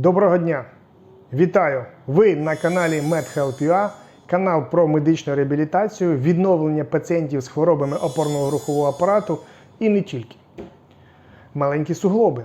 Доброго дня! Вітаю! Ви на каналі MedHelp.ua, канал про медичну реабілітацію, відновлення пацієнтів з хворобами опорного рухового апарату і не тільки. Маленькі суглоби.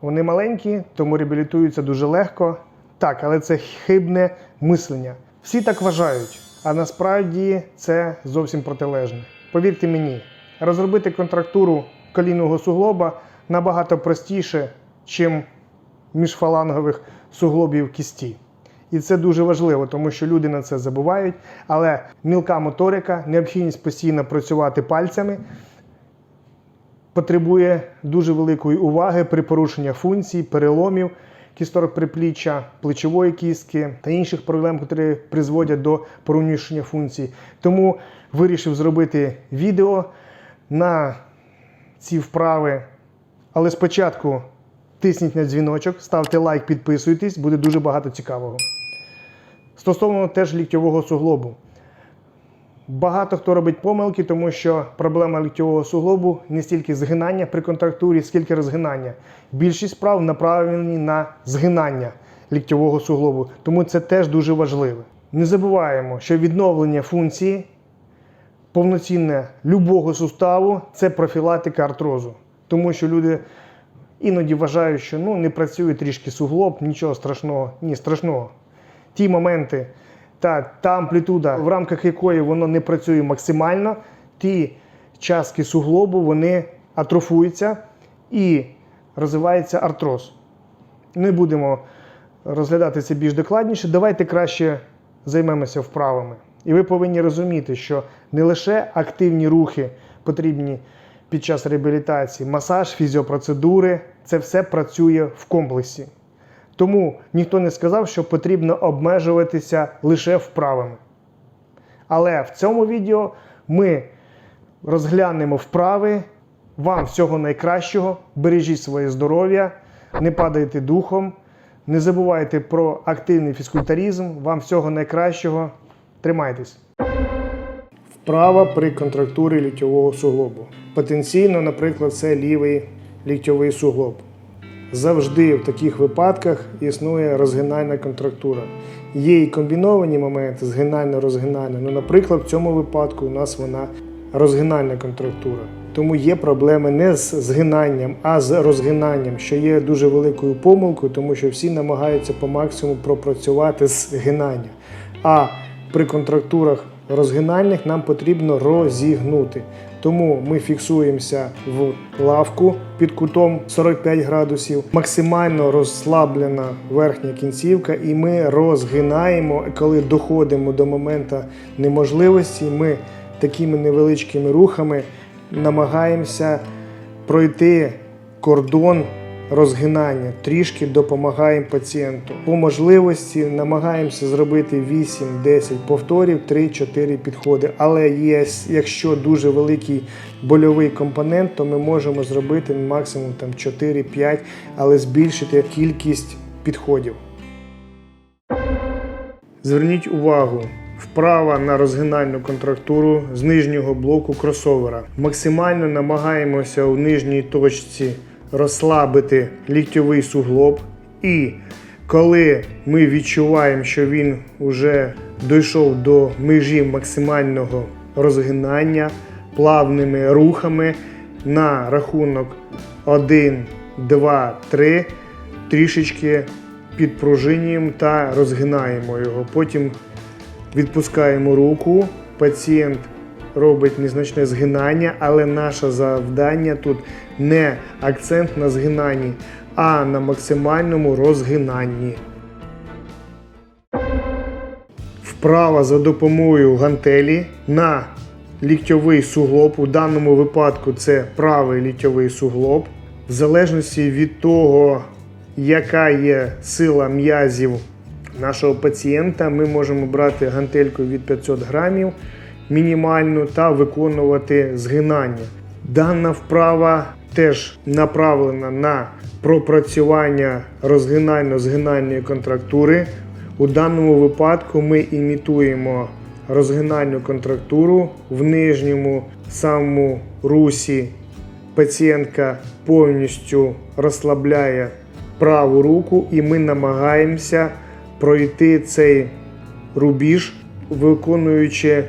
Вони маленькі, тому реабілітуються дуже легко. Так, але це хибне мислення. Всі так вважають, а насправді це зовсім протилежне. Повірте мені, розробити контрактуру колінного суглоба набагато простіше, чим міжфалангових суглобів кісті. І це дуже важливо, тому що люди на це забувають. Але мілка моторика, необхідність постійно працювати пальцями потребує дуже великої уваги при порушенні функцій, переломів кісток припліччя, плечової кістки та інших проблем, які призводять до порушення функцій. Тому вирішив зробити відео на ці вправи. Але спочатку тисніть на дзвіночок, ставте лайк, підписуйтесь, буде дуже багато цікавого. Стосовно теж ліктьового суглобу. Багато хто робить помилки, тому що проблема ліктьового суглобу не стільки згинання при контрактурі, скільки розгинання. Більшість справ направлені на згинання ліктьового суглобу, тому це теж дуже важливо. Не забуваємо, що відновлення функції повноцінне любого суставу це профілактика артрозу. Тому що люди іноді вважають, що ну, не працює трішки суглоб, нічого страшного. Ні, страшного. Ті моменти та, та амплітуда, в рамках якої воно не працює максимально, ті частки суглобу вони атрофуються і розвивається артроз. Не будемо розглядати це більш докладніше. Давайте краще займемося вправами. І ви повинні розуміти, що не лише активні рухи потрібні під час реабілітації, масаж, фізіопроцедури це все працює в комплексі. Тому ніхто не сказав, що потрібно обмежуватися лише вправами. Але в цьому відео ми розглянемо вправи. Вам всього найкращого, бережіть своє здоров'я, не падайте духом, не забувайте про активний фізкультуризм. Вам всього найкращого. Тримайтесь. Вправа при контрактурі ліктьового суглобу. Потенційно, наприклад, це лівий ліктьовий суглоб. Завжди в таких випадках існує розгинальна контрактура. Є і комбіновані моменти згинально-розгинально. Ну, наприклад, в цьому випадку у нас вона розгинальна контрактура. Тому є проблеми не з згинанням, а з розгинанням, що є дуже великою помилкою, тому що всі намагаються по максимуму пропрацювати згинання. А при контрактурах розгинальних нам потрібно розігнути. Тому ми фіксуємося в лавку під кутом 45 градусів, максимально розслаблена верхня кінцівка, і ми розгинаємо. Коли доходимо до моменту неможливості, ми такими невеличкими рухами намагаємося пройти кордон розгинання, трішки допомагаємо пацієнту. По можливості намагаємося зробити 8-10 повторів, 3-4 підходи. Але є, якщо дуже великий больовий компонент, то ми можемо зробити максимум там 4-5, але збільшити кількість підходів. Зверніть увагу. Вправа на розгинальну контрактуру з нижнього блоку кросовера. Максимально намагаємося у нижній точці розслабити ліктьовий суглоб. І коли ми відчуваємо, що він вже дійшов до межі максимального розгинання плавними рухами на рахунок 1, 2, 3, трішечки підпружинюємо та розгинаємо його. Потім відпускаємо руку, пацієнт робить незначне згинання, але наше завдання тут не акцент на згинанні, а на максимальному розгинанні. Вправа за допомогою гантелі на ліктьовий суглоб. У даному випадку це правий ліктьовий суглоб. В залежності від того, яка є сила м'язів нашого пацієнта, ми можемо брати гантельку від 500 грамів мінімальну та виконувати згинання. Дана вправа теж направлена на пропрацювання розгинально-згинальної контрактури. У даному випадку ми імітуємо розгинальну контрактуру в нижньому самому русі. Пацієнтка повністю розслабляє праву руку, і ми намагаємося пройти цей рубіж, виконуючи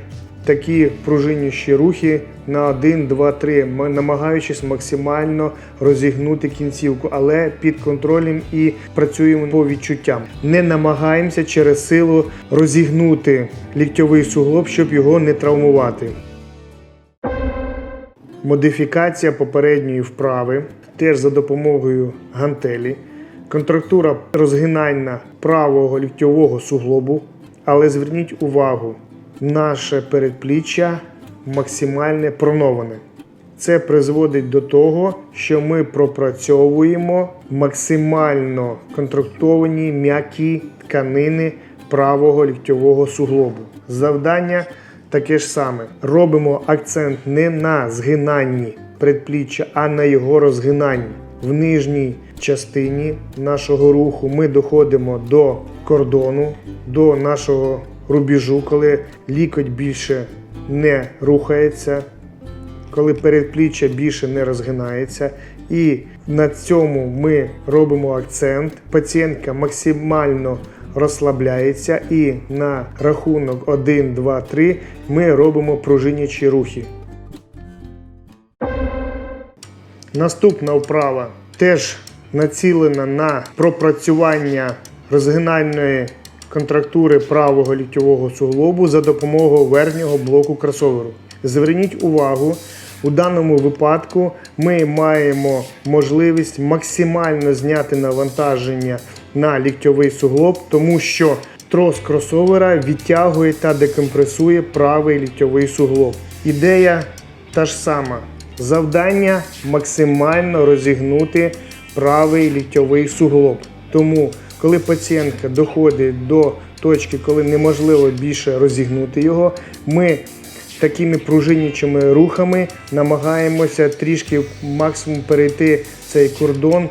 такі пружиніші рухи на 1, 2, 3, намагаючись максимально розігнути кінцівку, але під контролем і працюємо по відчуттям. Не намагаємося через силу розігнути ліктьовий суглоб, щоб його не травмувати. Модифікація попередньої вправи теж за допомогою гантелі. Контрактура розгинання правого ліктьового суглобу. Але зверніть увагу, наше передпліччя максимально проноване. Це призводить до того, що ми пропрацьовуємо максимально контрактовані м'які тканини правого ліктьового суглобу. Завдання таке ж саме. Робимо акцент не на згинанні предпліччя, а на його розгинанні. В нижній частині нашого руху ми доходимо до кордону, до нашого рубіжу, коли лікоть більше не рухається, коли передпліччя більше не розгинається. І на цьому ми робимо акцент. Пацієнтка максимально розслабляється, і на рахунок 1, 2, 3 ми робимо пружинячі рухи. Наступна вправа теж націлена на пропрацювання розгинальної контрактури правого ліктьового суглобу за допомогою верхнього блоку кросоверу. Зверніть увагу, у даному випадку ми маємо можливість максимально зняти навантаження на ліктьовий суглоб, тому що трос кросовера відтягує та декомпресує правий ліктьовий суглоб. Ідея та ж сама. Завдання максимально розігнути правий ліктьовий суглоб. Тому, коли пацієнтка доходить до точки, коли неможливо більше розігнути його, ми такими пружинячими рухами намагаємося трішки максимум перейти цей кордон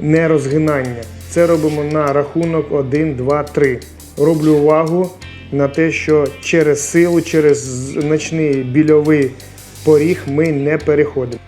нерозгинання. Це робимо на рахунок 1, 2, 3. Роблю увагу на те, що через силу, через значний більовий поріг ми не переходимо.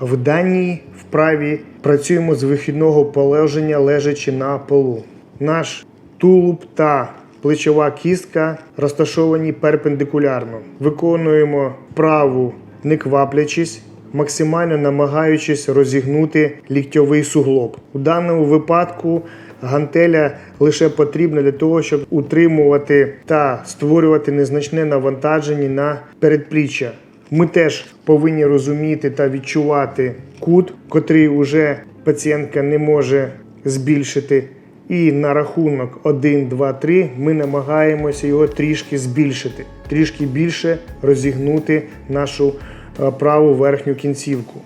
В даній вправі працюємо з вихідного положення лежачи на полу. Наш тулуб та плечова кістка розташовані перпендикулярно. Виконуємо вправу не кваплячись, максимально намагаючись розігнути ліктьовий суглоб. У даному випадку гантеля лише потрібна для того, щоб утримувати та створювати незначне навантаження на передпліччя. Ми теж повинні розуміти та відчувати кут, котрий уже пацієнтка не може збільшити. І на рахунок 1, 2, 3 ми намагаємося його трішки збільшити, трішки більше розігнути нашу е, праву верхню кінцівку.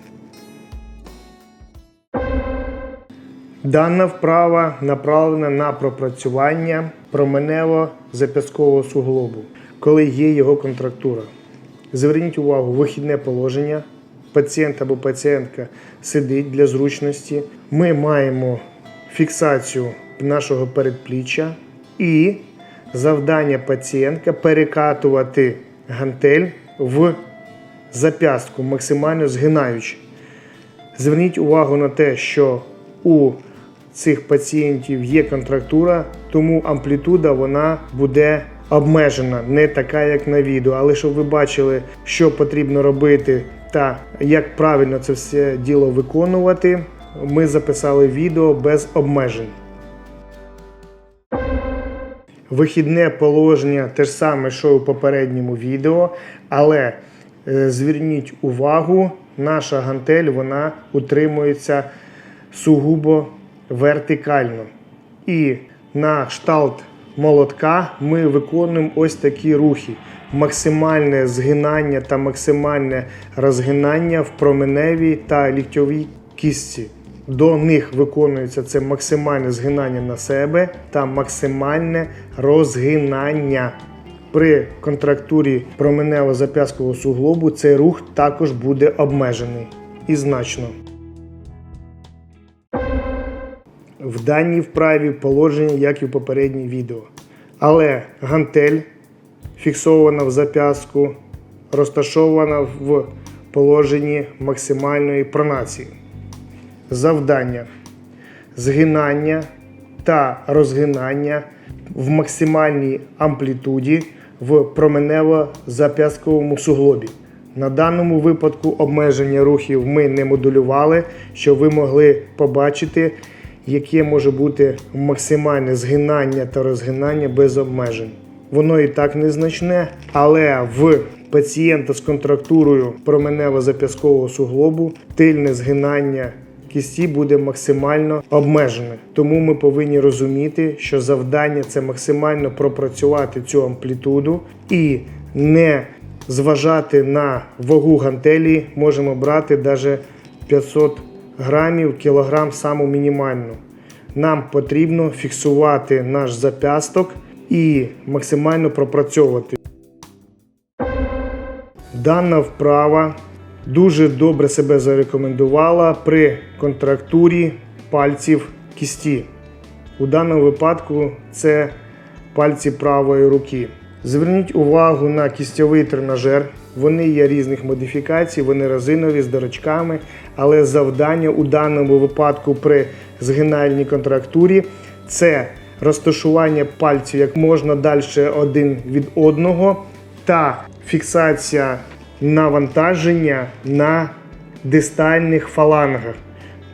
Дана вправа направлена на пропрацювання променево-зап'язкового суглобу, коли є його контрактура. Зверніть увагу, вихідне положення. Пацієнт або пацієнтка сидить для зручності. Ми маємо фіксацію нашого передпліччя і завдання пацієнтка перекатувати гантель в зап'ястку, максимально згинаючи. Зверніть увагу на те, що у цих пацієнтів є контрактура, тому амплітуда вона буде обмежена, не така, як на відео. Але щоб ви бачили, що потрібно робити та як правильно це все діло виконувати, ми записали відео без обмежень. Вихідне положення те ж саме, що і у попередньому відео, але е, зверніть увагу, наша гантель вона утримується сугубо вертикально. І на кшталт молотка ми виконуємо ось такі рухи: максимальне згинання та максимальне розгинання в променевій та ліктьовій кістці. До них виконується це максимальне згинання на себе та максимальне розгинання. При контрактурі променево-зап'язкового суглобу цей рух також буде обмежений і значно. В даній вправі положення, як і в попередній відео. Але гантель фіксована в зап'ястку, розташована в положенні максимальної пронації. завдання згинання та розгинання в максимальній амплітуді в променево-зап'ястковому суглобі. На даному випадку обмеження рухів ми не модулювали, щоб ви могли побачити, яке може бути максимальне згинання та розгинання без обмежень. Воно і так незначне, але в пацієнта з контрактурою променево-зап'язкового суглобу тильне згинання кісті буде максимально обмежене. Тому ми повинні розуміти, що завдання це максимально пропрацювати цю амплітуду і не зважати на вагу гантелі, можемо брати навіть 500 грамів, кілограм саму мінімальну. Нам потрібно фіксувати наш зап'ясток і максимально пропрацьовувати. Дана вправа дуже добре себе зарекомендувала при контрактурі пальців кісті. У даному випадку це пальці правої руки. Зверніть увагу на кістьовий тренажер. Вони є різних модифікацій, вони резинові з дорочками, але завдання у даному випадку при згинальній контрактурі це розташування пальців як можна далі один від одного та фіксація навантаження на дистальних фалангах,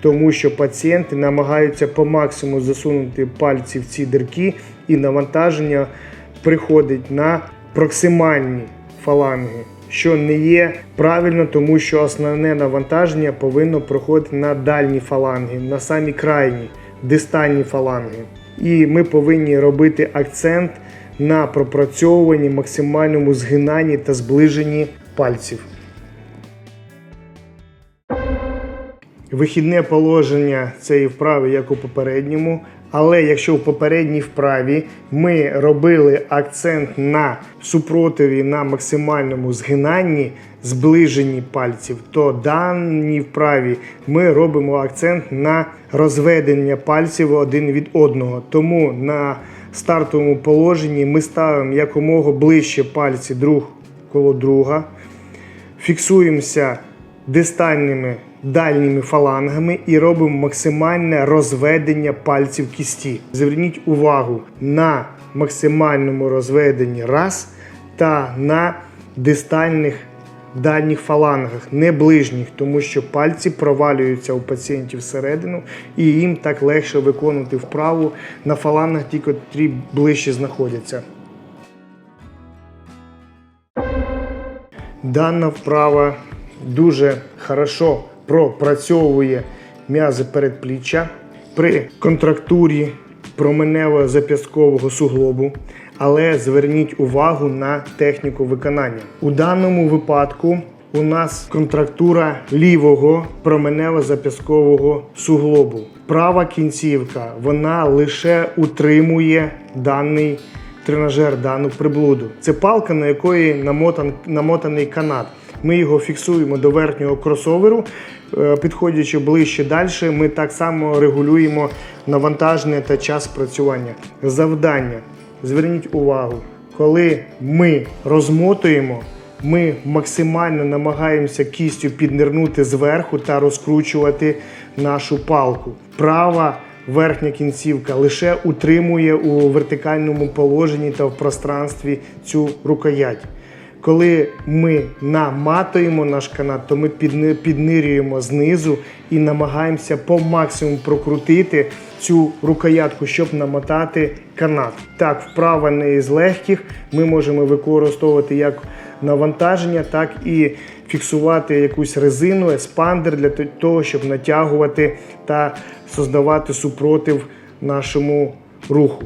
тому що пацієнти намагаються по максимуму засунути пальці в ці дирки, і навантаження приходить на проксимальні фаланги, що не є правильно, тому що основне навантаження повинно проходити на дальні фаланги, на самі крайні дистальні фаланги. І ми повинні робити акцент на пропрацьовуванні, максимальному згинанні та зближенні пальців. Вихідне положення цієї вправи, як у попередньому. Але якщо в попередній вправі ми робили акцент на супротиві на максимальному згинанні, зближенні пальців, то даній вправі ми робимо акцент на розведення пальців один від одного. Тому на стартовому положенні ми ставимо якомога ближче пальці друг коло друга, фіксуємося дистальними дальніми фалангами і робимо максимальне розведення пальців кісті. Зверніть увагу на максимальному розведенні раз та на дистальних дальніх фалангах, не ближніх, тому що пальці провалюються у пацієнтів всередину і їм так легше виконувати вправу на фалангах, ті, котрі ближче знаходяться. Дана вправа дуже хорошо пропрацьовує м'язи передпліччя при контрактурі променево-зап'язкового суглобу, але зверніть увагу на техніку виконання. У даному випадку у нас контрактура лівого променево-зап'язкового суглобу. Права кінцівка вона лише утримує даний тренажер, дану приблуду. Це палка, на якої намотан, намотаний канат. Ми його фіксуємо до верхнього кросоверу. Е, Підходячи ближче далі, ми так само регулюємо навантаження та час працювання. Завдання. Зверніть увагу, коли ми розмотуємо, ми максимально намагаємося кістю піднирнути зверху та розкручувати нашу палку. Права верхня кінцівка лише утримує у вертикальному положенні та в пространстві цю рукоять. Коли ми наматуємо наш канат, то ми піднирюємо знизу і намагаємося по максимуму прокрутити цю рукоятку, щоб намотати канат. Так, вправа не із легких. Ми можемо використовувати як навантаження, так і фіксувати якусь резину, еспандер для того, щоб натягувати та создавати супротив нашому руху.